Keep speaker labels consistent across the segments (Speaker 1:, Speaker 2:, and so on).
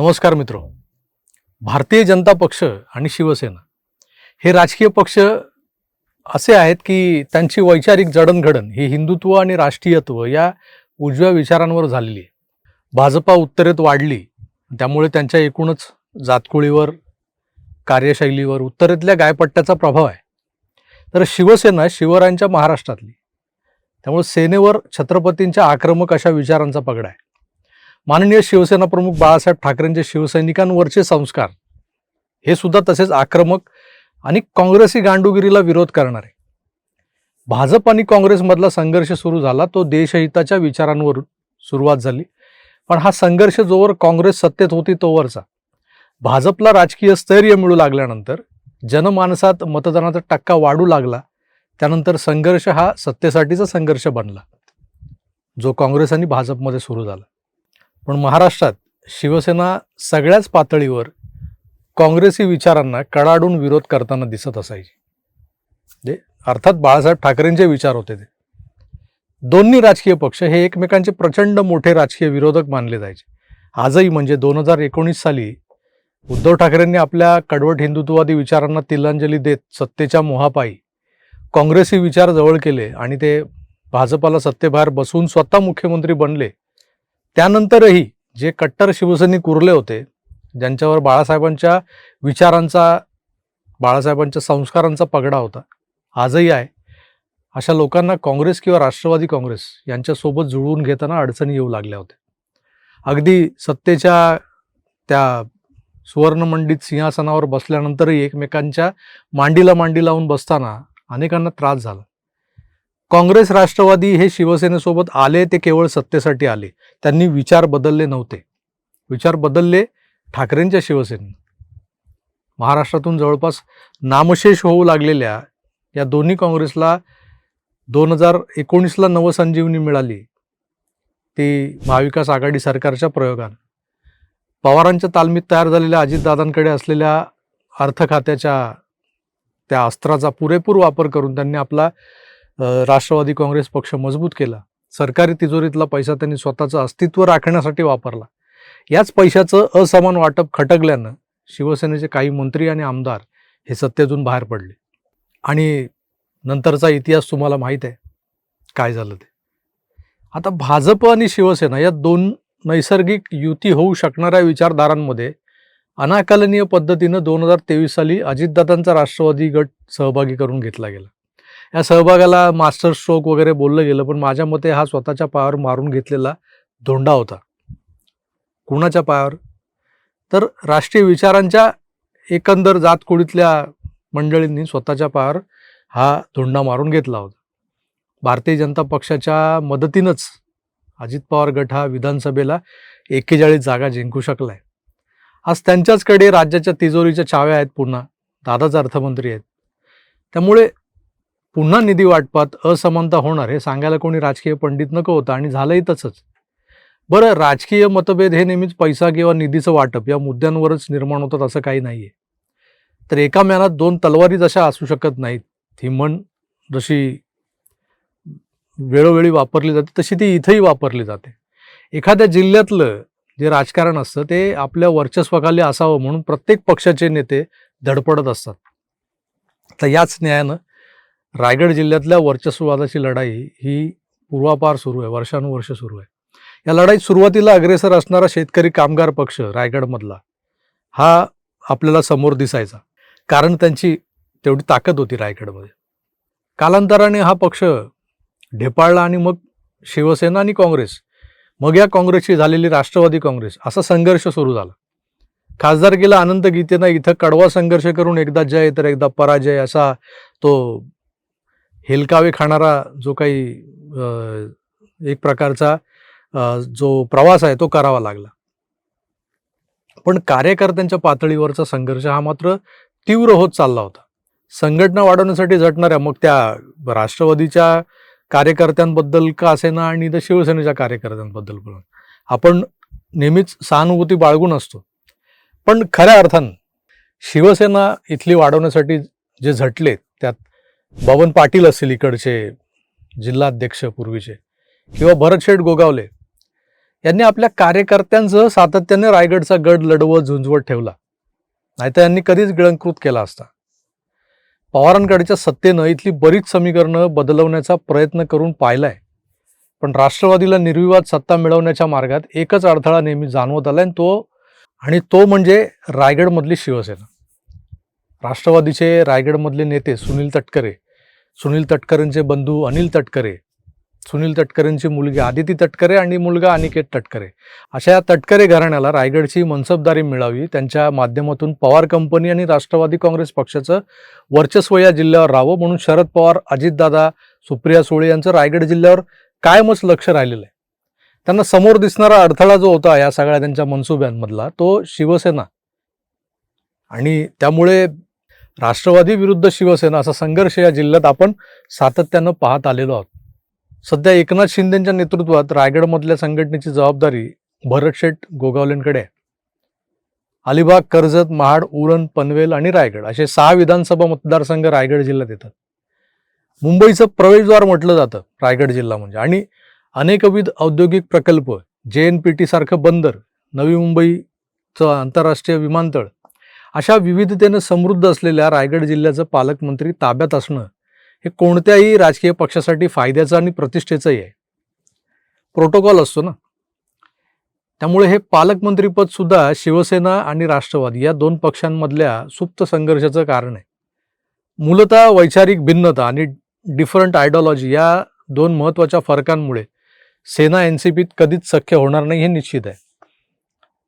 Speaker 1: नमस्कार मित्र. भारतीय जनता पक्ष आणि शिवसेना हे राजकीय पक्ष असे आहेत की त्यांची वैचारिक जडणघडण ही हिंदुत्व आणि राष्ट्रीयत्व या उजव्या विचारांवर झालेली आहे. भाजपा उत्तरेत वाढली त्यामुळे त्यांच्या एकूणच जातकुळीवर कार्यशैलीवर उत्तरेतल्या गायपट्ट्याचा प्रभाव आहे. तर शिवसेना शिवरायांच्या महाराष्ट्रातली त्यामुळे सेनेवर छत्रपतींच्या आक्रमक अशा विचारांचा पगडा आहे. माननीय शिवसेना प्रमुख बाळासाहेब ठाकरेंचे शिवसैनिकांवरचे संस्कार. हे सुद्धा तसेच आक्रमक आणि काँग्रेसी गांडुगिरीला विरोध करणारे. भाजप आणि काँग्रेसमधला संघर्ष सुरू झाला तो देशहिताच्या विचारांवर सुरुवात झाली. पण हा संघर्ष जोवर काँग्रेस सत्तेत होती तोवरचा भाजपला राजकीय स्थैर्य मिळू लागल्यानंतर जनमानसात मतदानाचा टक्का वाढू लागला. त्यानंतर संघर्ष हा सत्तेसाठीचा संघर्ष बनला जो काँग्रेस आणि भाजपमध्ये सुरू झाला. पण महाराष्ट्रात शिवसेना सगळ्याच पातळीवर काँग्रेसी विचारांना कडाडून विरोध करताना दिसत असायची. जे अर्थात बाळासाहेब ठाकरेंचे विचार होते ते. दोन्ही राजकीय पक्ष हे एकमेकांचे प्रचंड मोठे राजकीय विरोधक मानले जायचे. आजही म्हणजे दोन हजार एकोणीस साली उद्धव ठाकरेंनी आपल्या कडवट हिंदुत्ववादी विचारांना तिलांजली देत सत्तेच्या मोहापायी काँग्रेसी विचार जवळ केले आणि ते भाजपाला सत्तेबाहेर बसून स्वतः मुख्यमंत्री बनले त्यानंतरही जे कट्टर शिवसैनिक उरले होते ज्यांच्यावर बाळासाहेबांच्या विचारांचा बाळासाहेबांच्या संस्कारांचा पगडा होता आजही आहे. अशा लोकांना काँग्रेस किंवा राष्ट्रवादी काँग्रेस यांच्यासोबत जुळवून घेताना अडचणी येऊ लागल्या होत्या. अगदी सत्तेच्या त्या सुवर्णमंडित सिंहासनावर बसल्यानंतरही एकमेकांच्या मांडीला मांडी लावून बसताना अनेकांना त्रास झाला. काँग्रेस राष्ट्रवादी हे शिवसेनेसोबत आले ते केवळ सत्तेसाठी आले. त्यांनी विचार बदलले नव्हते. विचार बदलले ठाकरेंच्या शिवसेनेनं. महाराष्ट्रातून जवळपास नामशेष होऊ लागलेल्या या दोन्ही काँग्रेसला दोन हजार एकोणीसला नवसंजीवनी मिळाली. ती महाविकास आघाडी सरकारच्या प्रयोगानं. पवारांच्या तालमीत तयार झालेल्या अजितदादांकडे असलेल्या अर्थ खात्याच्या त्या अस्त्राचा पुरेपूर वापर करून त्यांनी आपला राष्ट्रवादी काँग्रेस पक्ष मजबूत केला. सरकारी तिजोरीतला पैसा त्यांनी स्वतःचं अस्तित्व राखण्यासाठी वापरला. याच पैशाचं असमान वाटप खटकल्यानं शिवसेनेचे काही मंत्री आणि आमदार हे सत्तेतून बाहेर पडले. आणि नंतरचा इतिहास तुम्हाला माहीत आहे. काय झालं ते? आता भाजप आणि शिवसेना या दोन नैसर्गिक युती होऊ शकणाऱ्या विचारधारांमध्ये अनाकलनीय पद्धतीनं दोन हजार तेवीस साली अजितदादांचा राष्ट्रवादी गट सहभागी करून घेतला गेला. या सहभागाला मास्टर स्ट्रोक वगैरे बोललं गेलं पण माझ्या मते हा स्वतःच्या पायावर मारून घेतलेला धोंडा होता. कुणाच्या पायावर? तर राष्ट्रीय विचारांच्या एकंदर जातकुळीतल्या मंडळींनी स्वतःच्या पायावर हा धोंडा मारून घेतला होता. भारतीय जनता पक्षाच्या मदतीनंच अजित पवार गट हा विधानसभेला एक्केचाळीस जागा जिंकू शकला आहे आज त्यांच्याचकडे राज्याच्या तिजोरीच्या चाव्या आहेत पुन्हा. दादाच अर्थमंत्री आहेत. त्यामुळे पुन्हा निधी वाटपात असमानता होणार हे सांगायला कोणी राजकीय पंडित नको होतं आणि झालंही तसंच. बरं राजकीय मतभेद हे नेहमीच पैसा किंवा निधीचं वाटप या मुद्द्यांवरच निर्माण होतात असं काही नाही आहे तर एका म्यानात दोन तलवारी जशा असू शकत नाहीत ही म्हण जशी वेळोवेळी वापरली जाते तशी ती इथंही वापरली जाते. एखाद्या जिल्ह्यातलं जे राजकारण असतं ते आपल्या वर्चस्वाखाली असावं म्हणून प्रत्येक पक्षाचे नेते धडपडत असतात. तर याच न्यायानं रायगड जिल्ह्यातल्या वर्चस्ववादाची लढाई ही पूर्वापार सुरू आहे वर्षानुवर्ष सुरू आहे. या लढाईत सुरुवातीला अग्रेसर असणारा शेतकरी कामगार पक्ष रायगडमधला हा आपल्याला समोर दिसायचा. कारण त्यांची तेवढी ताकद होती रायगडमध्ये. कालांतराने हा पक्ष ढेपाळला आणि मग शिवसेना आणि काँग्रेस मग या काँग्रेसची झालेली राष्ट्रवादी काँग्रेस असा संघर्ष सुरू झाला. खासदारकीला अनंत गीतेनं इथं कडवा संघर्ष करून एकदा जय तर एकदा पराजय असा तो हेलकावे खाणारा जो काही एक प्रकारचा जो प्रवास आहे तो करावा लागला. पण कार्यकर्त्यांच्या पातळीवरचा संघर्ष हा मात्र तीव्र होत चालला होता. संघटना वाढवण्यासाठी झटणाऱ्या मग त्या राष्ट्रवादीच्या कार्यकर्त्यांबद्दल का असेना आणि द शिवसेनेच्या कार्यकर्त्यांबद्दल पण. आपण नेहमीच सहानुभूती बाळगून असतो. पण खऱ्या अर्थानं शिवसेना इथली वाढवण्यासाठी जे झटले त्यात बबन पाटील असतील इकडचे जिल्हाध्यक्ष पूर्वीचे किंवा भरत शेठ गोगावले यांनी आपल्या कार्यकर्त्यांसह सातत्याने रायगडचा गड लढवत झुंजवत ठेवला. नाहीतर यांनी कधीच गिळंकृत केला असता. पवारांकडच्या सत्तेनं इथली बरीच समीकरणं बदलवण्याचा प्रयत्न करून पाहिलाय. पण राष्ट्रवादीला निर्विवाद सत्ता मिळवण्याच्या मार्गात एकच अडथळा नेहमी जाणवत आलाय आणि तो आणि तो म्हणजे रायगडमधली शिवसेना. राष्ट्रवादीचे रायगडमधले नेते सुनील तटकरे सुनील तटकरेंचे बंधू अनिल तटकरे. सुनील तटकरेंची मुलगी आदिती तटकरे आणि मुलगा अनिकेत तटकरे. अशा या तटकरे घराण्याला रायगडची मनसबदारी मिळावी त्यांच्या माध्यमातून पवार कंपनी आणि राष्ट्रवादी काँग्रेस पक्षाचं वर्चस्व या जिल्ह्यावर राहावं म्हणून शरद पवार अजितदादा सुप्रिया सुळे यांचं रायगड जिल्ह्यावर कायमच लक्ष राहिलेलं आहे. त्यांना समोर दिसणारा अडथळा जो होता या सगळ्या त्यांच्या मनसुब्यांमधला तो शिवसेना. आणि त्यामुळे राष्ट्रवादी विरुद्ध शिवसेना असा संघर्ष या जिल्ह्यात आपण सातत्यानं पाहत आलेलो आहोत. सध्या एकनाथ शिंदेच्या नेतृत्वात रायगडमधल्या संघटनेची जबाबदारी भरत शेठ गोगावलेंकडे आहे. अलिबाग कर्जत महाड उरण पनवेल आणि रायगड असे सहा विधानसभा मतदारसंघ रायगड जिल्ह्यात येतात. मुंबईचं प्रवेशद्वार म्हटलं जातं रायगड जिल्हा म्हणजे. आणि अनेकविध औद्योगिक प्रकल्प जे एन पी टी सारखं बंदर नवी मुंबईचं आंतरराष्ट्रीय विमानतळ अशा विविधतेनं समृद्ध असलेल्या रायगड जिल्ह्याचं पालकमंत्री ताब्यात असणं हे कोणत्याही राजकीय पक्षासाठी फायद्याचं आणि प्रतिष्ठेचंही आहे. प्रोटोकॉल असतो ना? त्यामुळे हे पालकमंत्रीपद सुद्धा शिवसेना आणि राष्ट्रवादी या दोन पक्षांमधल्या सुप्त संघर्षाचं कारण आहे. मूलतः वैचारिक भिन्नता आणि डिफरंट आयडिओलॉजी या दोन महत्त्वाच्या फरकांमुळे सेना एन सी पीत कधीच सख्य होणार नाही हे निश्चित आहे.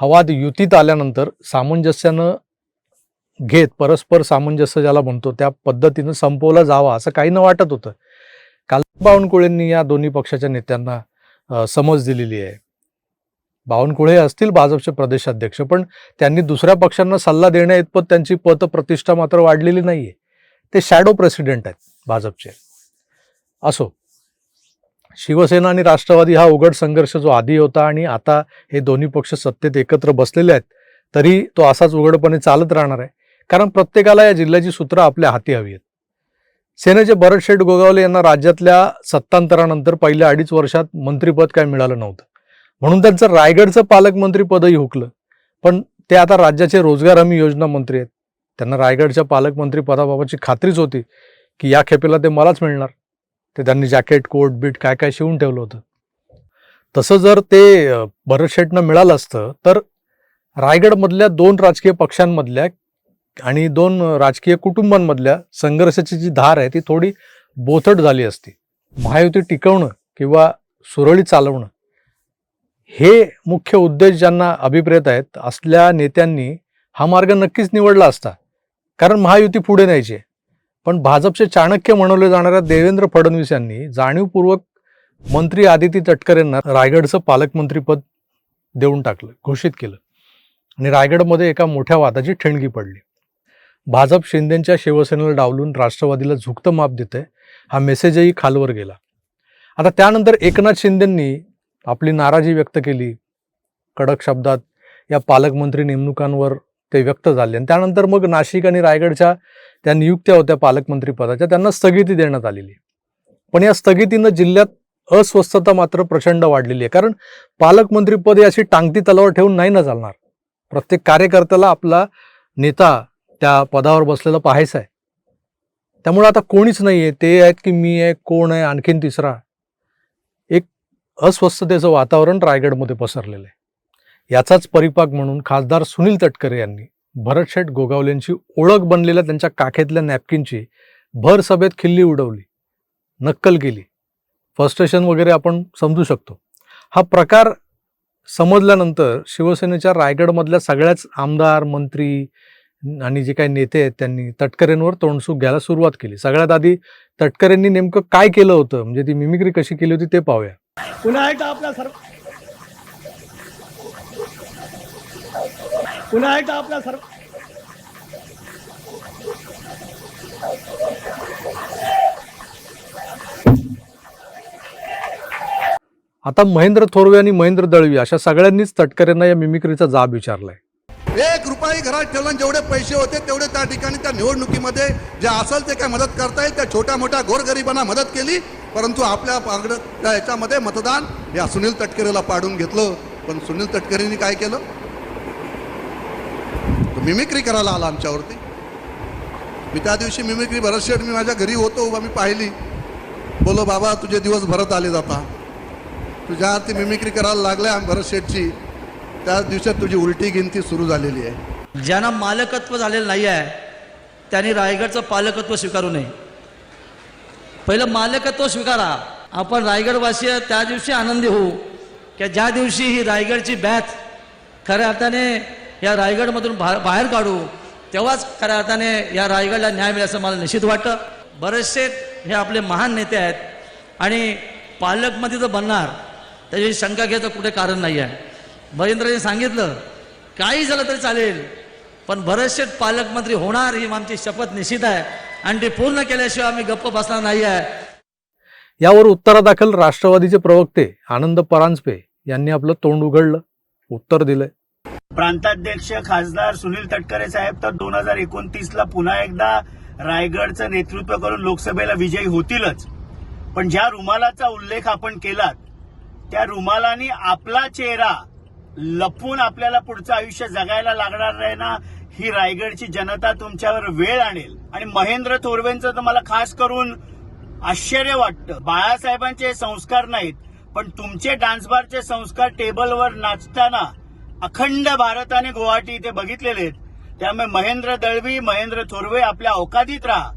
Speaker 1: हवाद युतीत आल्यानंतर सामंजस्यानं घेत परस्पर सामंजस्य ज्याला म्हणतो त्या पद्धतीनं संपवला जावा असं काही न वाटत होतं. काल बावनकुळेंनी या दोन्ही पक्षाच्या नेत्यांना समज दिलेली आहे. बावनकुळे असतील भाजपचे प्रदेशाध्यक्ष पण त्यांनी दुसऱ्या पक्षांना सल्ला देण्या इतपत त्यांची पत प्रतिष्ठा मात्र वाढलेली नाहीये. ते शॅडो प्रेसिडेंट आहेत भाजपचे. असो. शिवसेना आणि राष्ट्रवादी हा उघड संघर्ष जो आधी होता आणि आता हे दोन्ही पक्ष सत्तेत एकत्र बसलेले आहेत तरी तो असाच उघडपणे चालत राहणार आहे. कारण प्रत्येकाला या जिल्ह्याची सूत्र आपल्या हाती हवी आहेत सेनेचे भरत शेठ गोगावले यांना राज्यातल्या सत्तांतरानंतर पहिल्या अडीच वर्षात मंत्रिपद काय मिळालं नव्हतं. म्हणून त्यांचं रायगडचं पालकमंत्रीपदही हुकलं. पण ते आता राज्याचे रोजगार हमी योजना मंत्री आहेत. त्यांना रायगडच्या पालकमंत्री पदाबाबतची खात्रीच होती की या खेपेला ते मलाच मिळणार. ते त्यांनी जॅकेट कोट बीट काय काय शिवून ठेवलं होतं. तसं जर ते भरत शेठनं मिळालं असतं तर रायगडमधल्या दोन राजकीय पक्षांमधल्या आणि दोन राजकीय कुटुंबांमधल्या संघर्षाची जी धार आहे ती थोडी बोथट झाली असती. महायुती टिकवणं किंवा सुरळीत चालवणं हे मुख्य उद्देश ज्यांना अभिप्रेत आहेत असल्या नेत्यांनी हा मार्ग नक्कीच निवडला असता. कारण महायुती पुढे न्यायची पण भाजपचे चाणक्य म्हणवले जाणाऱ्या देवेंद्र फडणवीस यांनी जाणीवपूर्वक मंत्री आदिती तटकर यांना रायगडचं पालकमंत्रीपद देऊन टाकलं घोषित केलं. आणि रायगडमध्ये एका मोठ्या वादाची ठिणगी पडली. भाजप शिंदेच्या शिवसेनेला डावलून राष्ट्रवादीला झुकतं माप देते हा मेसेजही खालवर गेला. आता त्यानंतर एकनाथ शिंदेंनी आपली नाराजी व्यक्त केली. कडक शब्दात या पालकमंत्री नेमणुकांवर ते व्यक्त झाले. आणि त्यानंतर मग नाशिक आणि रायगडच्या त्या नियुक्त्या होत्या पालकमंत्री पदाच्या त्यांना स्थगिती देण्यात आलेली पण या स्थगितीनं जिल्ह्यात अस्वस्थता मात्र प्रचंड वाढलेली आहे. कारण पालकमंत्रीपद ही अशी टांगती तलावर ठेवून नाही ना चालणार. प्रत्येक कार्यकर्त्याला आपला नेता त्या पदावर बसलेलं पाहायचं आहे. त्यामुळे आता कोणीच नाही आहे ते आहेत की मी आहे कोण आहे आणखीन तिसरा. एक अस्वस्थतेचं वातावरण रायगडमध्ये पसरलेलं आहे. याचाच परिपाक म्हणून खासदार सुनील तटकरे यांनी भरतशेठ गोगावलेंची ओळख बनलेल्या त्यांच्या काखेतल्या नॅपकिनची भर सभेत खिल्ली उडवली नक्कल केली. फ्रस्ट्रेशन वगैरे आपण समजू शकतो. हा प्रकार समजल्यानंतर शिवसेनेच्या रायगडमधल्या सगळ्याच आमदार मंत्री आणि जे काही नेते आहेत त्यांनी तटकरेंवर तोंडसूक घ्यायला सुरुवात केली. सगळ्यात आधी तटकरेंनी नेमकं काय केलं होतं? म्हणजे ती मिमिक्री कशी केली होती ते पाहूया.
Speaker 2: पुन्हा एकदा आपल्या सर्व पुन्हा एकदा आपल्या सर्व
Speaker 1: आता महेंद्र थोरवे आणि महेंद्र दळवी अशा सगळ्यांनीच तटकरेंना या मिमिक्रीचा जाब विचारलाय.
Speaker 3: एक रुपयाही घरात ठेवला जेवढे पैसे होते तेवढे त्या ठिकाणी त्या निवडणुकीमध्ये जे असेल ते काय मदत करता येईल त्या छोट्या मोठ्या गोरगरिबांना मदत केली परंतु आपल्या पागड त्या ह्याच्यामध्ये मतदान या सुनील तटकरेला पाडून घेतलं. पण सुनील तटकरेंनी काय केलं? मिमिक्री करायला आला आमच्यावरती. मी त्या दिवशी मिमिक्री भरत मी माझ्या घरी होतो उभा मी पाहिली. बोलो बाबा तुझे दिवस भरत आले जाता तुझ्या ती मिमिक्री करायला लागल्या भरत शेठची. त्याच दिवसात तुझी उलटी गिनती सुरू झालेली आहे.
Speaker 4: ज्यांना मालकत्व झालेलं नाही आहे त्यांनी रायगडचं पालकत्व स्वीकारू नये. पहिलं मालकत्व स्वीकारा. आपण रायगडवासीय त्या दिवशी आनंदी होऊ. की ज्या दिवशी ही रायगडची बॅथ खऱ्या अर्थाने या रायगडमधून बा बाहेर काढू तेव्हाच खऱ्या अर्थाने या रायगडला न्याय मिळेल असं मला निश्चित वाटतं. बरेचसे हे आपले महान नेते आहेत आणि पालकमध्ये जर बनणार त्याची शंका घ्यायचं कुठे कारण नाही आहे महेंद्रने सांगितलं काही झालं तरी चालेल पण बरेचसे पालकमंत्री होणार ही आमची शपथ निश्चित आहे. आणि ती पूर्ण केल्याशिवाय आम्ही गप्प बसणार नाही आहे
Speaker 1: यावर उत्तरादाखल राष्ट्रवादीचे प्रवक्ते आनंद परांजपे यांनी आपलं तोंड उघडलं उत्तर दिलंय.
Speaker 5: प्रांताध्यक्ष खासदार सुनील तटकरे साहेब तर दोन हजार एकोणतीस ला पुन्हा एकदा रायगडचं नेतृत्व करून लोकसभेला विजयी होतीलच. पण ज्या रुमालाचा उल्लेख आपण केलात त्या रुमालाने आपला चेहरा लपून आपल्याला पुढचं आयुष्य जगायला लागणार नाही ना ही रायगडची जनता तुमच्यावर वेळ आणेल. आणि महेंद्र थोरवेंचं तर मला खास करून आश्चर्य वाटतं. बाळासाहेबांचे संस्कार नाहीत पण तुमचे डान्स बारचे संस्कार टेबलवर नाचताना अखंड भारताने गुवाहाटी इथे बघितलेले आहेत. त्यामुळे महेंद्र दळवी महेंद्र थोरवे आपल्या औकादीत राहा.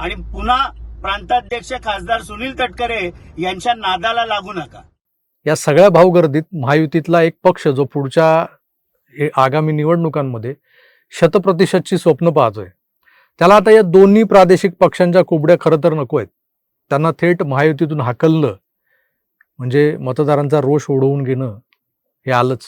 Speaker 5: आणि पुन्हा प्रांताध्यक्ष खासदार सुनील तटकरे यांच्या नादाला लागू नका.
Speaker 1: या सगळ्या भावगर्दीत महायुतीतला एक पक्ष जो पुढच्या हे आगामी निवडणुकांमध्ये शतप्रतिशतची स्वप्न पाहतोय. त्याला आता या दोन्ही प्रादेशिक पक्षांच्या कुबड्या खरं तर नको आहेत. त्यांना थेट महायुतीतून हाकललं म्हणजे मतदारांचा रोष ओढवून घेणं हे आलंच.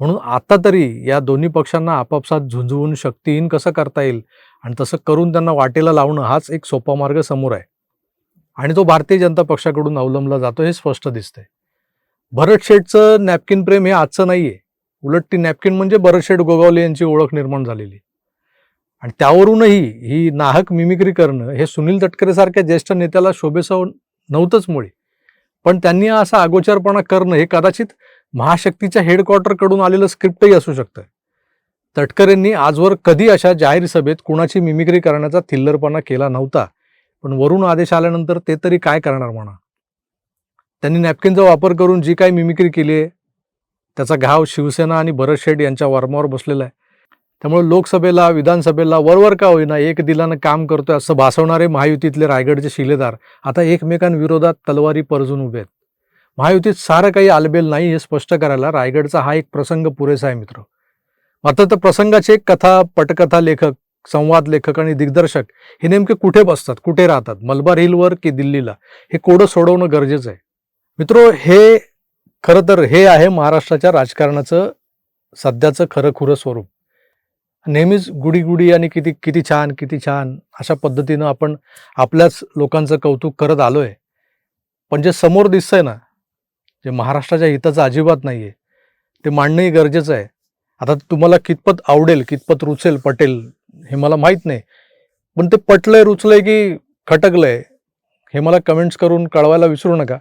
Speaker 1: म्हणून आता तरी या दोन्ही पक्षांना आपापसात झुंजवून शक्तीहीन कसं करता येईल आणि तसं करून त्यांना वाटेला लावणं हाच एक सोपा मार्ग समोर आहे. आणि तो भारतीय जनता पक्षाकडून अवलंबला जातो हे स्पष्ट दिसतंय. भरत शेठचं नॅपकिन प्रेम हे आजचं नाहीये. उलट ती नॅपकिन म्हणजे भरत शेठ गोगावले यांची ओळख निर्माण झालेली. आणि त्यावरूनही ही नाहक मिमिक्री करणं हे सुनील तटकरे सारख्या ज्येष्ठ नेत्याला शोभेसह नव्हतंच मुळे. पण त्यांनी असा अगोचरपणा करणं हे कदाचित महाशक्तीच्या हेडक्वार्टरकडून आलेलं स्क्रिप्टही असू शकतं. तटकरेंनी आजवर कधी अशा जाहीर सभेत कुणाची मिमिक्री करण्याचा थिल्लरपणा केला नव्हता. पण वरून आदेश आल्यानंतर ते तरी काय करणार म्हणा? त्यांनी नॅपकिनचा वापर करून जी काही मिमिक्री केली आहे त्याचा घाव शिवसेना आणि भरत शेठ यांच्या वर्मावर बसलेला आहे. त्यामुळे लोकसभेला विधानसभेला वरवर का होईना एक दिलानं काम करतोय असं भासवणारे महायुतीतले रायगडचे शिलेदार आता एकमेकांविरोधात तलवारी परजून उभे आहेत. महायुतीत सारं काही आलबेल नाही हे स्पष्ट करायला रायगडचा हा एक प्रसंग पुरेसा आहे मित्र. मात्र तर प्रसंगाचे कथा पटकथा लेखक संवाद लेखक आणि दिग्दर्शक हे नेमके कुठे बसतात कुठे राहतात मलबार हिलवर की दिल्लीला? हे कोडं सोडवणं गरजेचं आहे. मित्रो हे खरं तर हे आहे महाराष्ट्राच्या राजकारणाचं सध्याचं खरं खुरं स्वरूप. नेहमीच गुडी गुडी आणि किती किती छान किती छान अशा पद्धतीनं आपण आपल्याच लोकांचं कौतुक करत आलो आहे पण जे समोर दिसतंय ना जे महाराष्ट्राच्या हिताचं अजिबात नाही आहे ते मांडणंही गरजेचं आहे. आता तुम्हाला कितपत आवडेल कितपत रुचेल पटेल हे मला माहीत नाही पण ते पटलंय रुचलंय की खटकलंय हे मला कमेंट्स करून कळवायला विसरू नका.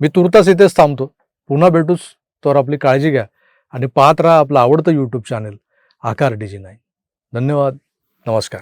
Speaker 1: मी तुर्तास इथेच थांबतो. पुन्हा भेटूच तर आपली काळजी घ्या आणि पाहत राहा आपलं आवडतं यूट्यूब चॅनेल आकार डीजी नाही धन्यवाद. नमस्कार.